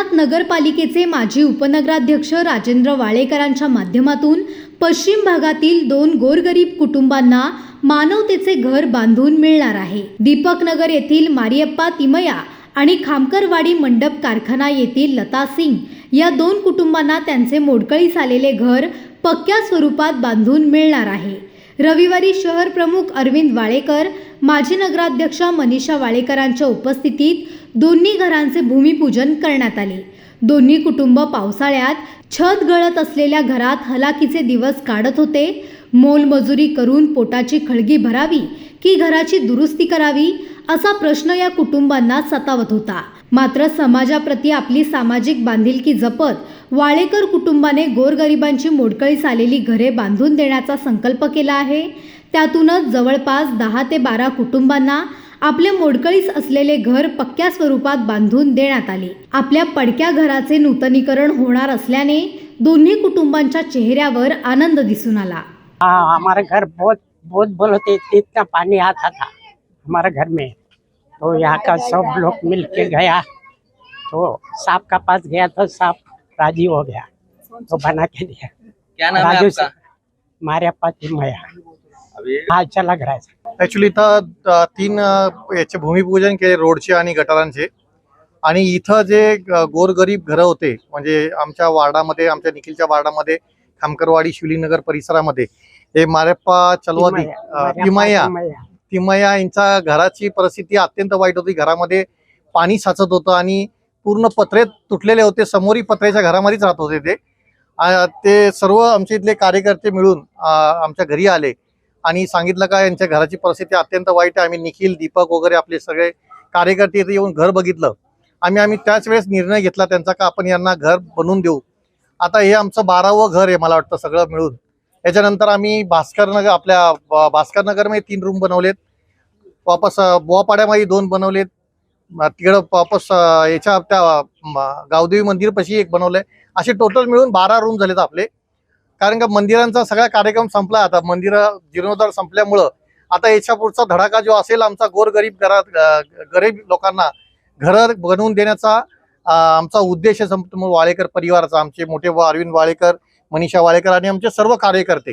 थोरात नगरपालिकेचे माजी उपनगराध्यक्ष राजेंद्र वाळेकरांच्या माध्यमातून पश्चिम भागातील दोन गोरगरीब कुटुंबांना मानवतेचे घर बांधून मिळणार आहे. दीपक नगर येथील मारियप्पा तिमया आणि खामकरवाडी मंडप कारखाना येथील लता सिंग या दोन कुटुंबांना त्यांचे मोडकळीस आलेले घर पक्क्या स्वरूपात बांधून मिळणार आहे. रविवारी शहर प्रमुख अरविंद वाळेकर माजी नगराध्यक्षा मनीषा वाळेकरांच्या उपस्थितीत दोन्ही घरांचे भूमिपूजन करण्यात आले. दोन्ही कुटुंब पावसाळ्यात छत गळत असलेल्या घरात हलाखीचे दिवस काढत होते. मोलमजुरी करून पोटाची खळगी भरावी की घराची दुरुस्ती करावी असा प्रश्न या कुटुंबांना सतावत होता. मात्र समाजाप्रती आपली सामाजिक बांधिलकी जपत वाळेकर कुटुंबाने गोरगरिबांची मोडकळीस आलेली घरे बांधून देण्याचा संकल्प केला आहे. त्यातूनच जवळपास दहा ते बारा कुटुंबांना आपले मोडकळीस असलेले घर पक्क्या स्वरूपात बांधून देण्यात आले. आपल्या पडक्या घराचे नूतनीकरण होणार असल्याने दोन्ही कुटुंबांच्या चेहऱ्यावर आनंद दिसून आला. हाँ हमारे घर बहुत बहुत बोल होते इतना पानी आता था हमारे घर में। तो यहाँ का सब लोग मिल के गया तो सांप का पास गया तो सांप राजी हो गया तो बना के दिया। क्या नाम है राजू से आपका मारे पाती मया। अभी हा चला लग रहा है ऍक्च्युली इथं तीन याचे भूमिपूजन केले रोडचे आणि गटारांचे. आणि इथं जे गोरगरीब घरं होते म्हणजे आमच्या वार्डामध्ये आमच्या निखिलच्या वार्डामध्ये खामकरवाडी शिवलिंगनगर परिसरामध्ये हे मारेप्पा चलवादी तिमया तिमया यांच्या घराची परिस्थिती अत्यंत वाईट होती. घरामध्ये पाणी साचत होतं आणि पूर्ण पत्रे तुटलेले होते. समोरही पत्र्याच्या घरामध्येच राहत होते ते. ते सर्व आमच्या इथले कार्यकर्ते मिळून आमच्या घरी आले. आणि सांगितलं का यांच्या घराची परिस्थिती अत्यंत वाईट आहे. आम्ही निखिल दीपक वगैरे आपले सगळे कार्यकर्ते इथे येऊन घर बघितलं. आम्ही आम्ही त्याच वेळेस निर्णय घेतला त्यांचा का आपण यांना घर बनवून देऊ. आता हे आमचं बारावं घर आहे मला वाटतं सगळं मिळून. याच्यानंतर आम्ही भास्करनगर आपल्या भास्करनगरमध्ये तीन रूम बनवलेत. वापस बोवापाड्यामध्ये दोन बनवलेत. तिकडं वापस याच्या त्या गावदेवी मंदिरपाशी एक बनवलं आहे असे टोटल मिळून बारा रूम झालेत आपले. कारण का मंदिरांचा सगळा कार्यक्रम संपला आता. मंदिर जीर्णोद्धार संपल्यामुळं. आता याच्या पुढचा धडाका जो असेल आमचा गोरगरीब घरात गरीब लोकांना घर बनवून देण्याचा आमचा उद्देश वाळेकर परिवाराचा. आमचे मोठे वा- अरविंद वाळेकर मनीषा वाळेकर आणि आमचे सर्व कार्यकर्ते.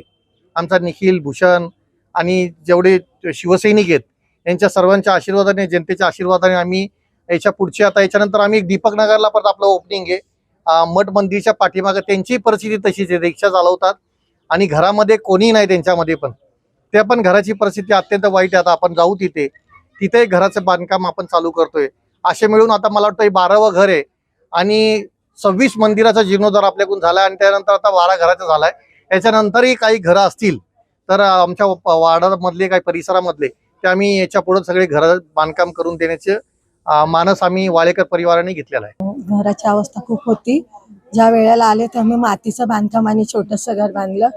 आमचा निखिल भूषण आणि जेवढे शिवसैनिक आहेत यांच्या सर्वांच्या आशीर्वादाने जनतेच्या आशीर्वादाने आम्ही याच्या पुढचे आता याच्यानंतर आम्ही दीपक नगरला परत आपलं ओपनिंग आहे. मठ मंदिरच्या पाठीमागे त्यांची परिस्थिती तशीच आहे. रिक्षा चालवतात आणि घरामध्ये कोणी नाही त्यांच्यामध्ये पण. त्या पण घराची परिस्थिती अत्यंत वाईट आहे. आता आपण जाऊ तिथे. तिथे घराचं बांधकाम आपण चालू करतोय. असे मिळून आता मला वाटतं हे बारावं घर आहे. आणि सव्वीस मंदिराचा जीर्णोद्धार आपल्याकडून झाला आणि त्यानंतर आता बारा घराचा झालाय. याच्यानंतरही काही घरं असतील तर आमच्या वाडामधले वार्डामधले काही परिसरामधले ते आम्ही याच्यापुढे सगळे घर बांधकाम करून देण्याचे मानस आम्ही वाळेकर परिवाराने घेतलेला आहे. घराची अवस्था खूप होती. ज्या वेळेला आले तर मी मातीचं बांधकाम आणि छोटंसं घर बांधलं.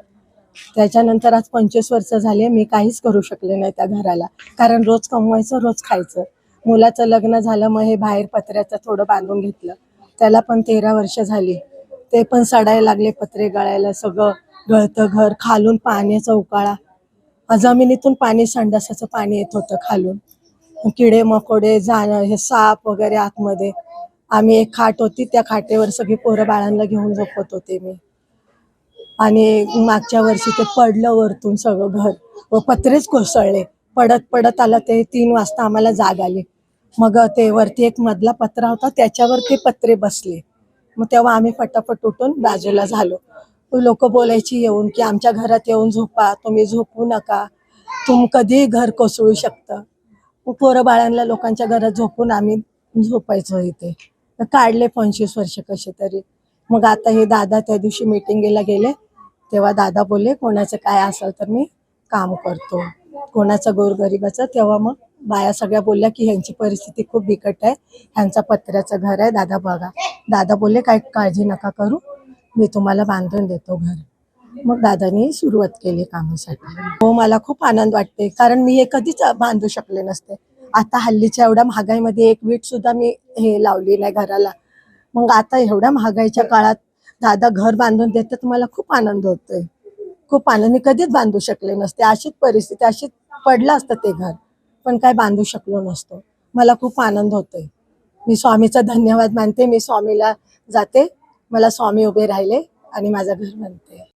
त्याच्यानंतर आज पंचवीस वर्ष झाले मी काहीच करू शकले नाही त्या घराला. कारण रोज कमवायचं रोज खायचं. मुलाचं लग्न झालं मग हे बाहेर पत्र्याचं थोडं बांधून घेतलं. त्याला पण तेरा वर्ष झाली. ते पण सडायला लागले पत्रे गळायला सगळं. गळतं घर खालून पाण्याचा उकाळा जमिनीतून पाणी संडासाचं पाणी येत होतं खालून. किडे मकोडे जाण हे साप वगैरे आतमध्ये. आम्ही एक खाट होती त्या खाटेवर सगळी पोरं बाळांना घेऊन झोपत होते मी. आणि मागच्या वर्षी ते पडलं वरतून सगळं घर. व पत्रेच कोसळले. पडत पडत आलं ते तीन वाजता आम्हाला जाग आली. मग ते वरती एक मधला पत्रा होता त्याच्यावर ते पत्रे बसले. मग तेव्हा आम्ही फटाफट उठून बाजूला झालो. लोक बोलायची येऊन की आमच्या घरात येऊन झोपा तुम्ही झोपू नका. तुम कधीही घर कोसळू शकतं. पोरं बाळांना लोकांच्या घरात झोपून आम्ही झोपायचो इथे. तर काढले पंचवीस वर्ष कसे तरी. मग आता हे दादा त्या दिवशी मिटिंगला गेले. तेव्हा दादा बोलले कोणाचं काय असेल तर मी काम करतो. कोणाचं गोरगरिबाचं? तेव्हा मग बाया सगळ्या बोलल्या की ह्यांची परिस्थिती खूप बिकट आहे. ह्यांचा पत्र्याचं घर आहे. दादा बघा. दादा बोलले काय काळजी नका करू. मी तुम्हाला बांधून देतो घर. मग दादानी सुरुवात केली कामासाठी. हो मला खूप आनंद वाटते. कारण मी हे कधीच बांधू शकले नसते. आता हल्लीच्या एवढ्या महागाईमध्ये एक वीट सुद्धा मी हे लावली नाही घराला. मग आता एवढ्या महागाईच्या काळात दादा घर बांधून देतात तर मला खूप आनंद होतोय. खूप आनंद. मी कधीच बांधू शकले नसते. अशीच परिस्थिती अशीच पडलं असतं ते घर. पण काय बांधू शकलो नसतो. मला खूप आनंद होतोय. मी स्वामीचा धन्यवाद मानते. मी स्वामीला जाते. मला स्वामी उभे राहिले आणि माझं घर म्हणते